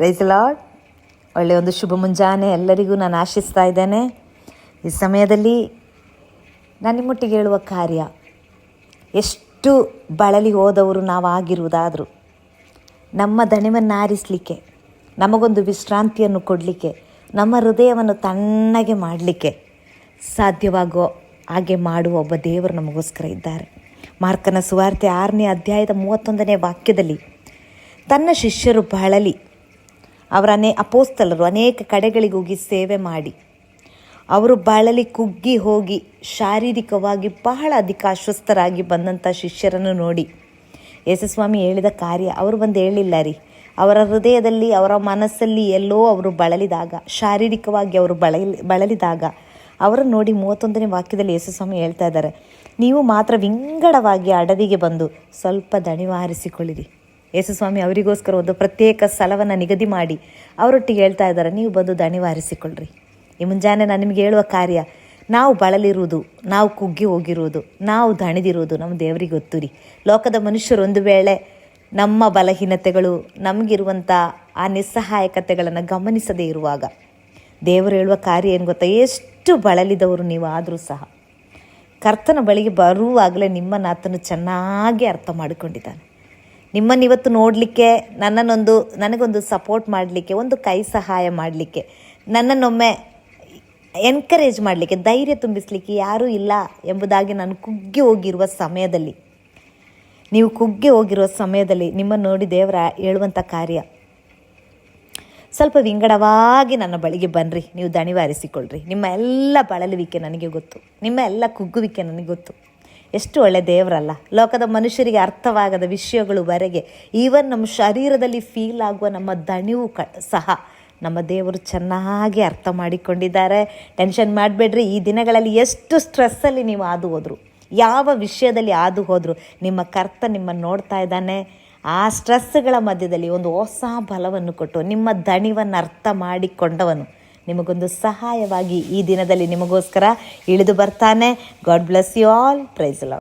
Price Lad ಒಳ್ಳೆಯ ಒಂದು ಶುಭ ಮುಂಜಾನೆ ಎಲ್ಲರಿಗೂ ನಾನು ಆಶಿಸ್ತಾ ಇದ್ದೇನೆ. ಈ ಸಮಯದಲ್ಲಿ ನಾನು ನಿಮ್ಮೊಟ್ಟಿಗೆ ಹೇಳುವ ಕಾರ್ಯ, ಎಷ್ಟು ಬಳಲಿ ಹೋದವರು ನಾವು ಆಗಿರುವುದಾದರೂ ನಮ್ಮ ದಣಿವನ್ನು ಆರಿಸಲಿಕ್ಕೆ ನಮಗೊಂದು ವಿಶ್ರಾಂತಿಯನ್ನು ಕೊಡಲಿಕ್ಕೆ, ನಮ್ಮ ಹೃದಯವನ್ನು ತಣ್ಣಗೆ ಮಾಡಲಿಕ್ಕೆ ಸಾಧ್ಯವಾಗೋ ಹಾಗೆ ಮಾಡುವ ಒಬ್ಬ ದೇವರು ನಮಗೋಸ್ಕರ ಇದ್ದಾರೆ. ಮಾರ್ಕನ ಸುವಾರ್ತೆ ಆರನೇ ಅಧ್ಯಾಯದ ಮೂವತ್ತೊಂದನೇ ವಾಕ್ಯದಲ್ಲಿ, ತನ್ನ ಶಿಷ್ಯರು ಬಳಲಿ ಅವರ ಅನೇ ಅಪೋಸ್ತಲರು ಅನೇಕ ಕಡೆಗಳಿಗೆ ಹೋಗಿ ಸೇವೆ ಮಾಡಿ. ಅವರು ಬಳಲಿ ಕುಗ್ಗಿ ಹೋಗಿ ಶಾರೀರಿಕವಾಗಿ ಬಹಳ ಅಧಿಕ ಅಸ್ವಸ್ಥರಾಗಿ ಬಂದಂಥ ಶಿಷ್ಯರನ್ನು ನೋಡಿ. ಯೇಸುಸ್ವಾಮಿ ಹೇಳಿದ ಕಾರ್ಯ ಅವರು ಬಂದು ಹೇಳಿಲ್ಲ ರೀ. ಅವರ ಹೃದಯದಲ್ಲಿ, ಅವರ ಮನಸ್ಸಲ್ಲಿ ಎಲ್ಲೋ ಅವರು ಬಳಲಿದಾಗ, ಶಾರೀರಿಕವಾಗಿ ಅವರು ಬಳಲಿ, ಬಳಲಿದಾಗ ಅವರನ್ನು ನೋಡಿ ಮೂವತ್ತೊಂದನೇ ವಾಕ್ಯದಲ್ಲಿ ಯೇಸುಸ್ವಾಮಿ ಹೇಳ್ತಾ ಇದ್ದಾರೆ. ನೀವು ಮಾತ್ರ ವಿಂಗಡವಾಗಿ ಅಡವಿಗೆ ಬಂದು ಸ್ವಲ್ಪ ದಣಿವಾರಿಸಿಕೊಳ್ಳಿರಿ. ಯೇಸುಸ್ವಾಮಿ ಅವರಿಗೋಸ್ಕರ ಒಂದು ಪ್ರತ್ಯೇಕ ಸ್ಥಳವನ್ನು ನಿಗದಿ ಮಾಡಿ ಅವರೊಟ್ಟಿಗೆ ಹೇಳ್ತಾ ಇದ್ದಾರೆ. ನೀವು ಬಂದು ದಣಿವಾರಿಸಿಕೊಳ್ಳ್ರಿ. ಈ ಮುಂಜಾನೆ ನಾನು ನಿಮಗೆ ಹೇಳುವ ಕಾರ್ಯ, ನಾವು ಬಳಲಿರುವುದು, ನಾವು ಕುಗ್ಗಿ ಹೋಗಿರುವುದು, ನಾವು ದಣಿದಿರುವುದು ನಮ್ಮ ದೇವರಿಗೆ ಗೊತ್ತು ರೀ ಲೋಕದ ಮನುಷ್ಯರು ಒಂದು ವೇಳೆ ನಮ್ಮ ಬಲಹೀನತೆಗಳು ನಮಗಿರುವಂಥ ಆ ನಿಸ್ಸಹಾಯಕತೆಗಳನ್ನು ಗಮನಿಸದೇ ಇರುವಾಗ ದೇವರು ಹೇಳುವ ಕಾರ್ಯ ಏನು ಗೊತ್ತಾ? ಎಷ್ಟು ಬಳಲಿದವರು ನೀವು ಆದರೂ ಸಹ. ಕರ್ತನ ಬಳಿಗೆ ಬರುವಾಗಲೇ ನಿಮ್ಮನ್ನು ಆತನು ಚೆನ್ನಾಗಿ ಅರ್ಥ ಮಾಡಿಕೊಂಡಿದ್ದಾನೆ. ನಿಮ್ಮನ್ನು ಇವತ್ತು ನೋಡಲಿಕ್ಕೆ, ನನ್ನನ್ನೊಂದು, ನನಗೊಂದು ಸಪೋರ್ಟ್ ಮಾಡಲಿಕ್ಕೆ, ಒಂದು ಕೈ ಸಹಾಯ ಮಾಡಲಿಕ್ಕೆ, ನನ್ನನ್ನೊಮ್ಮೆ ಎನ್ಕರೇಜ್ ಮಾಡಲಿಕ್ಕೆ, ಧೈರ್ಯ ತುಂಬಿಸಲಿಕ್ಕೆ ಯಾರೂ ಇಲ್ಲ ಎಂಬುದಾಗಿ ನಾನು ಕುಗ್ಗಿ ಹೋಗಿರುವ ಸಮಯದಲ್ಲಿ. ನೀವು ಕುಗ್ಗಿ ಹೋಗಿರುವ ಸಮಯದಲ್ಲಿ ನಿಮ್ಮನ್ನು ನೋಡಿ ದೇವರ ಹೇಳುವಂಥ ಕಾರ್ಯ. ಸ್ವಲ್ಪ ವಿಂಗಡವಾಗಿ ನನ್ನ ಬಳಿಗೆ ಬನ್ನಿರಿ ನೀವು ದಣಿವಾರಿಸಿಕೊಳ್ಳ್ರಿ. ನಿಮ್ಮ ಎಲ್ಲ ಬಳಲುವಿಕೆ ನನಗೆ ಗೊತ್ತು. ನಿಮ್ಮ ಎಲ್ಲ ಕುಗ್ಗುವಿಕೆ ನನಗೆ ಗೊತ್ತು. ಎಷ್ಟು ಒಳ್ಳೆ ದೇವರಲ್ಲ. ಲೋಕದ ಮನುಷ್ಯರಿಗೆ ಅರ್ಥವಾಗದ ವಿಷಯಗಳುವರೆಗೆ ಈವನ್ ನಮ್ಮ ಶರೀರದಲ್ಲಿ ಫೀಲ್ ಆಗುವ ನಮ್ಮ ದಣಿವು ಕ, ಸಹ ನಮ್ಮ ದೇವರು ಚೆನ್ನಾಗಿ ಅರ್ಥ ಮಾಡಿಕೊಂಡಿದ್ದಾರೆ. ಟೆನ್ಷನ್ ಮಾಡಬೇಡ್ರಿ. ಈ ದಿನಗಳಲ್ಲಿ ಎಷ್ಟು ಸ್ಟ್ರೆಸ್ಸಲ್ಲಿ ನೀವು ಹಾದು ಹೋದರು. ಯಾವ ವಿಷಯದಲ್ಲಿ ಹಾದು ಹೋದರು. ನಿಮ್ಮ ಕರ್ತ ನಿಮ್ಮನ್ನು ನೋಡ್ತಾ ಇದ್ದಾನೆ. ಆ ಸ್ಟ್ರೆಸ್ಗಳ ಮಧ್ಯದಲ್ಲಿ ಒಂದು ಹೊಸ ಬಲವನ್ನು ಕೊಟ್ಟು ನಿಮ್ಮ ದಣಿವನ್ನು ಅರ್ಥ ಮಾಡಿಕೊಂಡವನು. ನಿಮಗೊಂದು ಸಹಾಯವಾಗಿ ಈ ದಿನದಲ್ಲಿ ನಿಮಗೋಸ್ಕರ ಇಳಿದು ಬರ್ತಾನೆ. God bless you all praise love